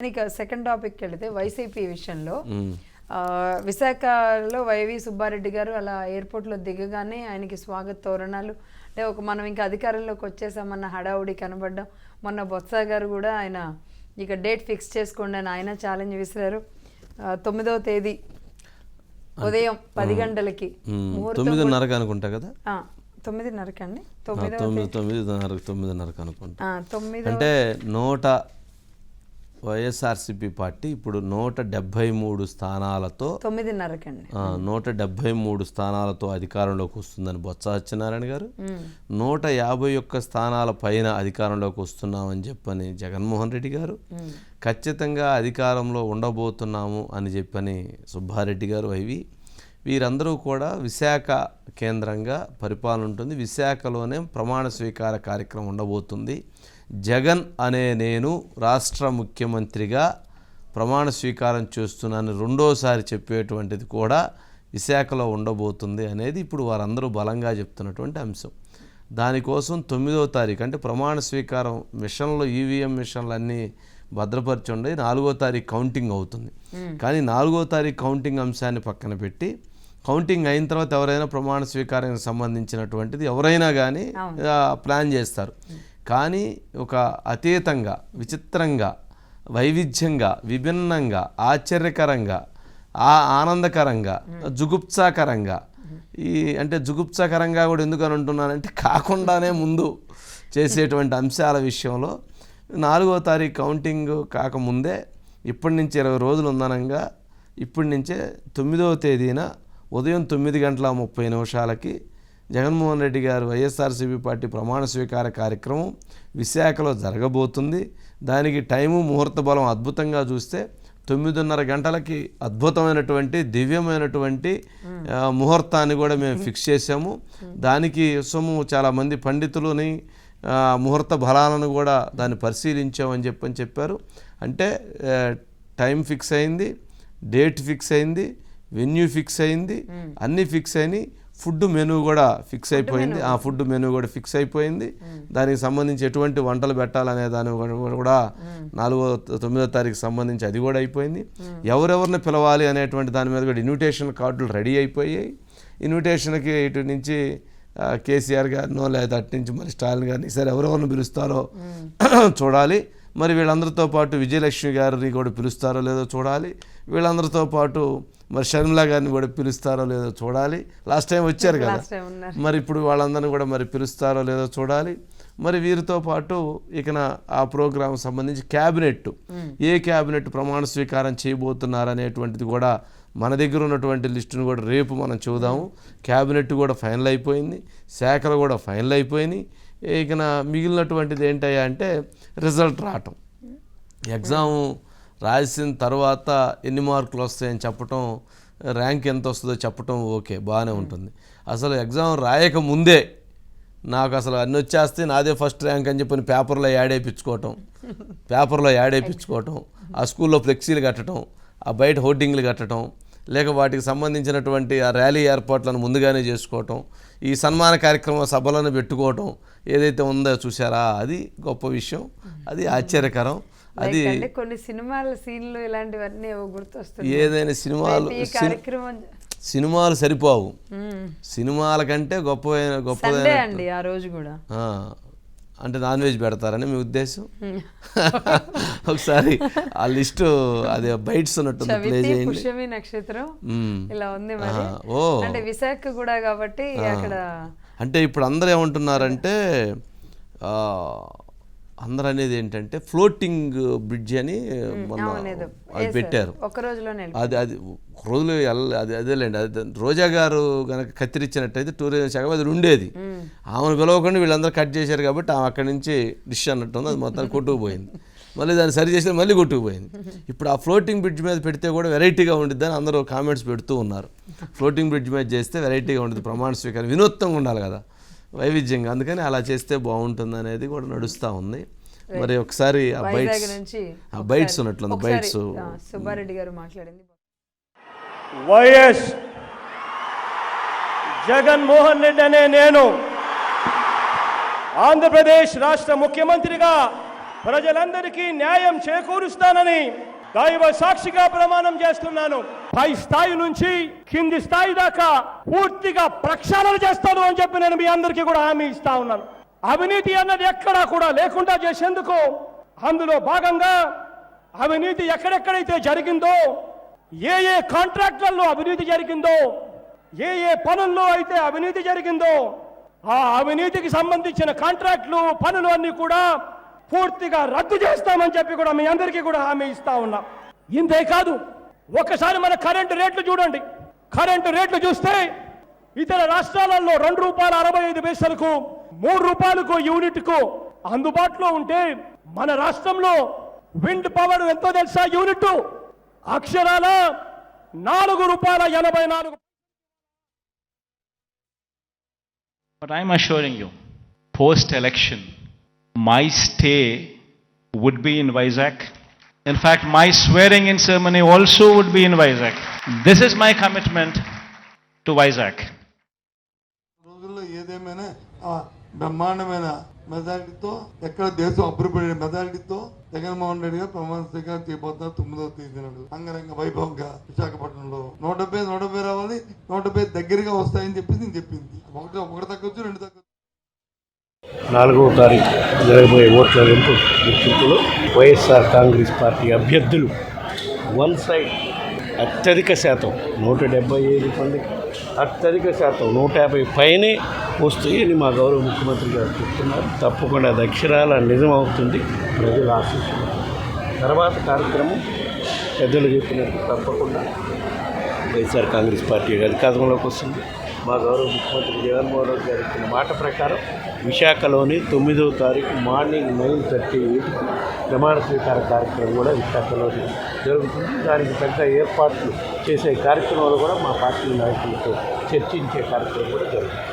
ఇక second topic వెళితే YCP విషయంలో విశాఖలో వైవి సుబ్బారెడ్డి గారు అలా ఎయిర్పోర్ట్లో దిగగానే ఆయనకి స్వాగత తోరణాలు అంటే ఒక మనం ఇంకా అధికారంలోకి వచ్చేసామన్న హడావుడి కనబడ్డం మొన్న బొత్స గారు కూడా ఆయన ఇక డేట్ ఫిక్స్ చేసుకోండి అని ఆయన ఛాలెంజ్ విసిరారు. తొమ్మిదవ తేదీ ఉదయం పది గంటలకి తొమ్మిదిన్నరకు అనుకుంటా కదా? తొమ్మిది తొమ్మిదిన్నరకు తొమ్మిదిన్నరకు అనుకుంటా. ఆ, తొమ్మిదవ అంటే నూట వైఎస్ఆర్సిపి పార్టీ ఇప్పుడు నూట డెబ్భై మూడు స్థానాలతో తొమ్మిదిన్నరకి అండి ఆ, నూట డెబ్భై మూడు స్థానాలతో అధికారంలోకి వస్తుందని బొత్స సత్యనారాయణ గారు. నూట యాభై ఒక్క స్థానాల పైన అధికారంలోకి వస్తున్నామని చెప్పని జగన్మోహన్ రెడ్డి గారు. ఖచ్చితంగా అధికారంలో ఉండబోతున్నాము అని చెప్పని సుబ్బారెడ్డి గారు అవి వీరందరూ కూడా విశాఖ కేంద్రంగా పరిపాలన ఉంటుంది. విశాఖలోనే ప్రమాణ స్వీకార కార్యక్రమం ఉండబోతుంది. జగన్ అనే నేను రాష్ట్ర ముఖ్యమంత్రిగా ప్రమాణ స్వీకారం చేస్తున్నాను రెండోసారి చెప్పేటువంటిది కూడా విశాఖలో ఉండబోతుంది అనేది ఇప్పుడు వారందరూ బలంగా చెప్తున్నటువంటి అంశం. దానికోసం తొమ్మిదవ తారీఖు అంటే ప్రమాణ స్వీకారం మిషన్లు ఈవీఎం మిషన్లు అన్నీ భద్రపరిచి ఉండి నాలుగో తారీఖు కౌంటింగ్ అవుతుంది. కానీ నాలుగో తారీఖు కౌంటింగ్ అంశాన్ని పక్కన పెట్టి కౌంటింగ్ అయిన తర్వాత ఎవరైనా ప్రమాణ స్వీకారానికి సంబంధించినటువంటిది ఎవరైనా కానీ ప్లాన్ చేస్తారు. కానీ ఒక అతీతంగా విచిత్రంగా వైవిధ్యంగా విభిన్నంగా ఆశ్చర్యకరంగా ఆ ఆనందకరంగా జుగుప్సాకరంగా. ఈ అంటే జుగుప్సాకరంగా కూడా ఎందుకు అని అంటున్నానంటే కాకుండానే ముందు చేసేటువంటి అంశాల విషయంలో నాలుగో తారీఖు కౌంటింగ్ కాకముందే ఇప్పటి నుంచి ఇరవై రోజులు ఉందనంగా ఇప్పటి నుంచే తొమ్మిదవ తేదీన ఉదయం తొమ్మిది గంటల ముప్పై నిమిషాలకి జగన్మోహన్ రెడ్డి గారు వైఎస్ఆర్సీపీ పార్టీ ప్రమాణ స్వీకార కార్యక్రమం విశాఖలో జరగబోతుంది. దానికి టైము ముహూర్త బలం అద్భుతంగా చూస్తే తొమ్మిదిన్నర గంటలకి అద్భుతమైనటువంటి దివ్యమైనటువంటి ముహూర్తాన్ని కూడా మేము ఫిక్స్ చేసాము దానికి సొమ్ము చాలామంది పండితులని ముహూర్త బలాలను కూడా దాన్ని పరిశీలించామని చెప్పని చెప్పారు. అంటే టైం ఫిక్స్ అయింది డేట్ ఫిక్స్ అయింది వెన్యూ ఫిక్స్ అయింది అన్నీ ఫిక్స్ అయినాయి. ఫుడ్ మెనూ కూడా ఫిక్స్ అయిపోయింది. ఆ ఫుడ్ మెనూ కూడా ఫిక్స్ అయిపోయింది. దానికి సంబంధించి ఎటువంటి వంటలు పెట్టాలనే దాని కూడా- నాలుగో తొమ్మిదో తారీఖు సంబంధించి అది కూడా అయిపోయింది. ఎవరెవరిని పిలవాలి అనేటువంటి దాని మీద కూడా ఇన్విటేషన్ కార్డులు రెడీ అయిపోయాయి. ఇన్విటేషన్కి ఇటు నుంచి కేసీఆర్ గారినో లేదా అటు నుంచి మరి స్టాలిన్ గారిని సరే ఎవరెవరిని పిలుస్తారో చూడాలి. మరి వీళ్ళందరితో పాటు విజయలక్ష్మి గారిని కూడా పిలుస్తారో లేదో చూడాలి. వీళ్ళందరితో పాటు మరి షర్మిల గారిని కూడా పిలుస్తారో లేదో చూడాలి. లాస్ట్ టైం వచ్చారు కదా. మరి ఇప్పుడు వాళ్ళందరినీ కూడా మరి పిలుస్తారో లేదో చూడాలి. మరి వీరితో పాటు ఇక ఆ ప్రోగ్రాం సంబంధించి క్యాబినెట్ ఏ క్యాబినెట్ ప్రమాణ స్వీకారం చేయబోతున్నారు అనేటువంటిది కూడా మన దగ్గర ఉన్నటువంటి లిస్టును కూడా రేపు మనం చూద్దాము. క్యాబినెట్ కూడా ఫైనల్ అయిపోయింది. శాఖలు కూడా ఫైనల్ అయిపోయినాయి. ఇక మిగిలినటువంటిది ఏంటయ్యా అంటే రిజల్ట్ రావటం. ఎగ్జామ్ రాసిన తర్వాత ఎన్ని మార్కులు వస్తాయని చెప్పటం ర్యాంక్ ఎంత వస్తుందో చెప్పటం ఓకే బాగానే ఉంటుంది. అసలు ఎగ్జామ్ రాయక ముందే నాకు అసలు అన్ని వచ్చేస్తే నాదే ఫస్ట్ ర్యాంక్ అని చెప్పి పేపర్లో యాడ్ వేయించుకోవటం పేపర్లో యాడ్ వేయించుకోవటం ఆ స్కూల్లో ఫ్లెక్సీలు కట్టడం ఆ బయట హోర్డింగ్లు కట్టడం లేక వాటికి సంబంధించినటువంటి ఆ ర్యాలీ ఏర్పాట్లను ముందుగానే చేసుకోవటం ఈ సన్మాన కార్యక్రమ సభలను పెట్టుకోవటం ఏదైతే ఉందో చూసారా అది గొప్ప విషయం. అది ఆశ్చర్యకరం. అది కొన్ని సినిమాల సీన్లు ఇలాంటివన్నీ ఏవో గుర్తొస్తుంది ఏదైనా సినిమాలు సినిమాలు సరిపోవు. సినిమాల కంటే గొప్ప గొప్ప ఆ రోజు కూడా. అంటే నాన్ వెజ్ పెడతారని మీ ఉద్దేశం? ఒకసారి ఆ లిస్టు అది బైట్స్ ఉన్నట్టుంది ప్లే చేయండి. పుష్యమి నక్షత్రం. ఇలా ఉంది మరి. ఓ. అంటే విశాఖ కూడా కాబట్టి అక్కడ అంటే ఇప్పుడు అందరూ ఏమంటున్నారంటే ఆ, అందరూ అనేది ఏంటంటే ఫ్లోటింగ్ బ్రిడ్జ్ అని మొన్న అది పెట్టారు. ఒక రోజులోనే అది అది ఒక రోజులు అది అదేలేండి. అది రోజా గారు కనుక కత్తిరించినట్టయితే టూరిజం శాఖ అది ఉండేది. ఆమెను పిలవకుండా వీళ్ళందరూ కట్ చేశారు కాబట్టి ఆమె అక్కడి నుంచి డిష్ అన్నట్టుంది అది మొత్తం కొట్టుకుపోయింది మళ్ళీ దాన్ని సరి చేసి మళ్ళీ కొట్టుకుపోయింది ఇప్పుడు ఆ ఫ్లోటింగ్ బ్రిడ్జ్ మీద పెడితే కూడా వెరైటీగా ఉండిద్దని అందరూ కామెంట్స్ పెడుతూ ఉన్నారు. ఫ్లోటింగ్ బ్రిడ్జ్ మీద చేస్తే వెరైటీగా ఉంటుంది ప్రమాణ స్వీకారం. వినూత్నంగా ఉండాలి కదా. వైవిధ్యంగా. అందుకని అలా చేస్తే బాగుంటుంది అనేది కూడా నడుస్తూ ఉంది. మరి ఒకసారి ఆ బైట్స్ నుంచి ఆ బైట్స్ ఉన్నట్లుంది. బైట్స్ సుబ్బారెడ్డి గారు మాట్లాడింది. వైఎస్ జగన్మోహన్ రెడ్డి అనే నేను ఆంధ్రప్రదేశ్ రాష్ట్ర ముఖ్యమంత్రిగా ప్రజలందరికీ న్యాయం చేకూరుస్తానని దైవ సాక్షిగా ప్రమాణం చేస్తున్నాను. పై స్థాయి నుంచి కింది స్థాయి దాకా పూర్తిగా ప్రక్షాళన చేస్తాను అని చెప్పి నేను మీ అందరికీ కూడా హామీ ఇస్తా ఉన్నాను. అవినీతి అన్నది ఎక్కడా కూడా లేకుండా చేసేందుకు అందులో భాగంగా అవినీతి ఎక్కడెక్కడైతే జరిగిందో ఏ ఏ కాంట్రాక్టులలో అవినీతి జరిగిందో ఏ ఏ పనుల్లో అయితే అవినీతి జరిగిందో ఆ అవినీతికి సంబంధించిన కాంట్రాక్టులు పనులు అన్ని కూడా పూర్తిగా రద్దు చేస్తామని చెప్పి కూడా మీ అందరికీ కూడా హామీ ఇస్తా ఉన్నా. ఇంతే కాదు. ఒకసారి మన కరెంటు రేట్లు చూడండి. కరెంటు రేట్లు చూస్తే ఇతర రాష్ట్రాలలో రెండు రూపాయల అరవై ఐదు పైసలకు మూడు రూపాయలకు యూనిట్కు అందుబాటులో ఉంటే మన రాష్ట్రంలో విండ్ పవర్ ఎంతో తెలుసా యూనిట్ అక్షరాల నాలుగు రూపాయల ఎనభై నాలుగు. But I'm assuring you, post election, my stay would be in Vizag. In fact, my swearing in ceremony also would be in Vizag. This is my commitment to Vizag. రోజుల్లో ఏదేమైనా బ్రహ్మాండమైన మెజారిటీతో ఎక్కడ దేశం అభివృద్ధి మెజారిటీతో జగన్మోహన్ రెడ్డి గారు ప్రమాణ స్వీకారం చేయబోతున్నారు తొమ్మిదో తేదీ నాడు అంగరంగ వైభవంగా విశాఖపట్నంలో నూట డెబ్బై నూట డెబ్బై రావాలి నూట డెబ్బై దగ్గరగా వస్తాయని చెప్పేసి నేను చెప్పింది ఒకటి ఒకటి తగ్గొచ్చు రెండు తగ్గొచ్చు నాలుగవ తారీఖు జరగబోయే ఓట్ల లెంపు గుర్తింపులో వైఎస్ఆర్ కాంగ్రెస్ పార్టీ అభ్యర్థులు వన్ సైడ్ అత్యధిక శాతం నూట డెబ్బై ఐదు మందికి అత్యధిక శాతం నూట యాభై పైనే వస్తాయని మా గౌరవ ముఖ్యమంత్రి గారు చెప్తున్నారు. తప్పకుండా అది అక్షరాల నిజం అవుతుంది. ప్రజలు ఆశిస్తున్నారు. తర్వాత కార్యక్రమం పెద్దలు చెప్పినట్టు తప్పకుండా వైఎస్ఆర్ కాంగ్రెస్ పార్టీ అధికారంలోకి వస్తుంది. మా గౌరవ ముఖ్యమంత్రి జగన్మోహన్ రెడ్డి గారు ఇచ్చిన మాట ప్రకారం విశాఖలోని తొమ్మిదవ తారీఖు మార్నింగ్ నైన్ థర్టీ ప్రమాణ స్వీకార కార్యక్రమం కూడా విశాఖలో జరుగుతుంది. దానికి పెద్ద ఏర్పాట్లు చేసే కార్యక్రమాలు కూడా మా పార్టీ నాయకులతో చర్చించే కార్యక్రమం కూడా జరుగుతుంది.